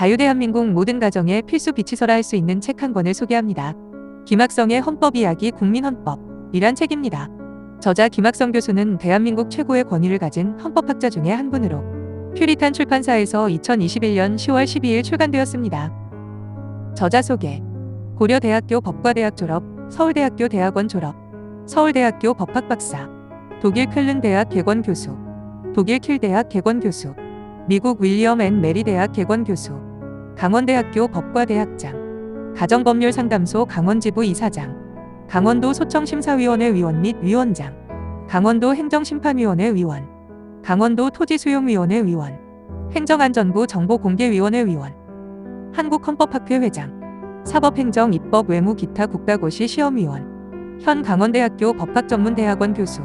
자유대한민국 모든 가정에 필수 비치서라 할 수 있는 책 한 권을 소개합니다. 김학성의 헌법 이야기 국민헌법이란 책입니다. 저자 김학성 교수는 대한민국 최고의 권위를 가진 헌법학자 중의 한 분으로 퓨리탄 출판사에서 2021년 10월 12일 출간되었습니다. 저자 소개 고려대학교 법과대학 졸업, 서울대학교 대학원 졸업, 서울대학교 법학 박사, 독일 쾰른 대학 개건 교수, 독일 킬 대학 개건 교수, 미국 윌리엄 앤 메리 대학 개건 교수, 강원대학교 법과대학장, 가정법률 상담소 강원지부 이사장, 강원도 소청심사위원회 위원 및 위원장, 강원도 행정심판위원회 위원, 강원도 토지수용위원회 위원, 행정안전부 정보공개위원회 위원, 한국헌법학회 회장, 사법행정 입법 외무 기타 국가고시 시험위원, 현 강원대학교 법학전문대학원 교수,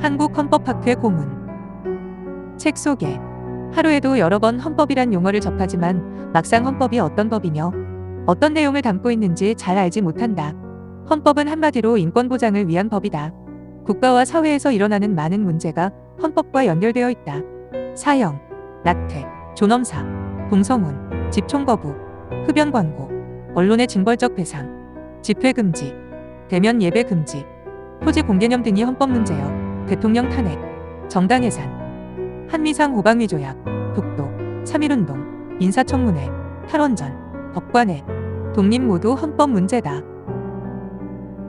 한국헌법학회 고문. 책 소개. 하루에도 여러 번 헌법이란 용어를 접하지만 막상 헌법이 어떤 법이며 어떤 내용을 담고 있는지 잘 알지 못한다. 헌법은 한마디로 인권 보장을 위한 법이다. 국가와 사회에서 일어나는 많은 문제가 헌법과 연결되어 있다. 사형, 낙태, 존엄사, 동성혼, 집총 거부, 흡연 광고, 언론의 징벌적 배상, 집회 금지, 대면 예배 금지, 토지 공개념 등이 헌법 문제여 대통령 탄핵, 정당 해산, 한미상 호방위 조약, 독도, 3.1운동, 인사청문회, 탈원전, 법관회, 독립 모두 헌법 문제다.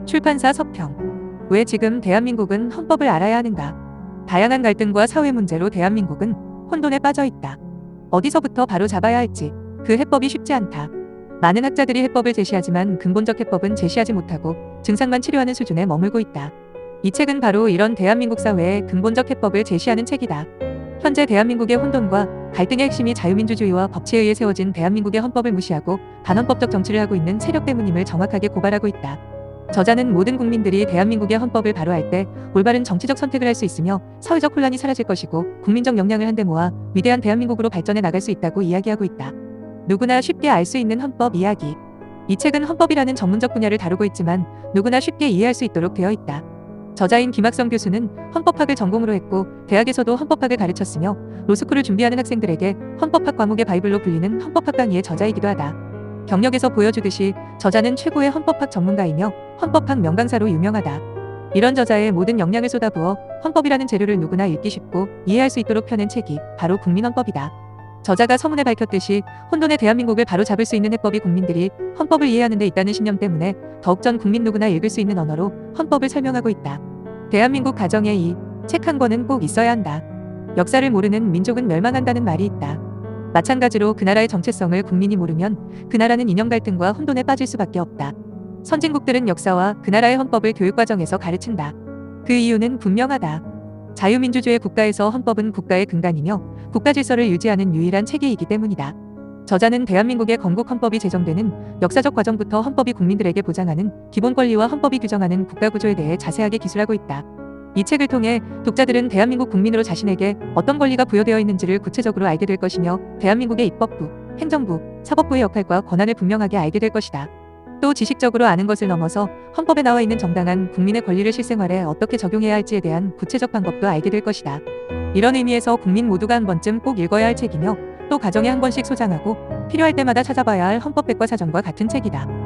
출판사 서평. 왜 지금 대한민국은 헌법을 알아야 하는가? 다양한 갈등과 사회 문제로 대한민국은 혼돈에 빠져 있다. 어디서부터 바로 잡아야 할지 그 해법이 쉽지 않다. 많은 학자들이 해법을 제시하지만 근본적 해법은 제시하지 못하고 증상만 치료하는 수준에 머물고 있다. 이 책은 바로 이런 대한민국 사회의 근본적 해법을 제시하는 책이다. 현재 대한민국의 혼돈과 갈등의 핵심이 자유민주주의와 법치에 의해 세워진 대한민국의 헌법을 무시하고 반헌법적 정치를 하고 있는 세력 때문임을 정확하게 고발하고 있다. 저자는 모든 국민들이 대한민국의 헌법을 바로 할 때 올바른 정치적 선택을 할 수 있으며 사회적 혼란이 사라질 것이고 국민적 역량을 한데 모아 위대한 대한민국으로 발전해 나갈 수 있다고 이야기하고 있다. 누구나 쉽게 알 수 있는 헌법 이야기. 이 책은 헌법이라는 전문적 분야를 다루고 있지만 누구나 쉽게 이해할 수 있도록 되어 있다. 저자인 김학성 교수는 헌법학을 전공으로 했고 대학에서도 헌법학을 가르쳤으며 로스쿨을 준비하는 학생들에게 헌법학 과목의 바이블로 불리는 헌법학 강의의 저자이기도 하다. 경력에서 보여주듯이 저자는 최고의 헌법학 전문가이며 헌법학 명강사로 유명하다. 이런 저자의 모든 역량을 쏟아부어 헌법이라는 재료를 누구나 읽기 쉽고 이해할 수 있도록 펴낸 책이 바로 국민헌법이다. 저자가 서문에 밝혔듯이 혼돈의 대한민국을 바로 잡을 수 있는 해법이 국민들이 헌법을 이해하는 데 있다는 신념 때문에 더욱 전 국민 누구나 읽을 수 있는 언어로 헌법을 설명하고 있다. 대한민국 가정에 이 책 한 권은 꼭 있어야 한다. 역사를 모르는 민족은 멸망한다는 말이 있다. 마찬가지로 그 나라의 정체성을 국민이 모르면 그 나라는 이념 갈등과 혼돈에 빠질 수밖에 없다. 선진국들은 역사와 그 나라의 헌법을 교육 과정에서 가르친다. 그 이유는 분명하다. 자유민주주의 국가에서 헌법은 국가의 근간이며 국가 질서를 유지하는 유일한 체계이기 때문이다. 저자는 대한민국의 건국 헌법이 제정되는 역사적 과정부터 헌법이 국민들에게 보장하는 기본 권리와 헌법이 규정하는 국가 구조에 대해 자세하게 기술하고 있다. 이 책을 통해 독자들은 대한민국 국민으로 자신에게 어떤 권리가 부여되어 있는지를 구체적으로 알게 될 것이며 대한민국의 입법부, 행정부, 사법부의 역할과 권한을 분명하게 알게 될 것이다. 또 지식적으로 아는 것을 넘어서 헌법에 나와 있는 정당한 국민의 권리를 실생활에 어떻게 적용해야 할지에 대한 구체적 방법도 알게 될 것이다. 이런 의미에서 국민 모두가 한 번쯤 꼭 읽어야 할 책이며 또 가정에 한 권씩 소장하고 필요할 때마다 찾아봐야 할 헌법 백과사전과 같은 책이다.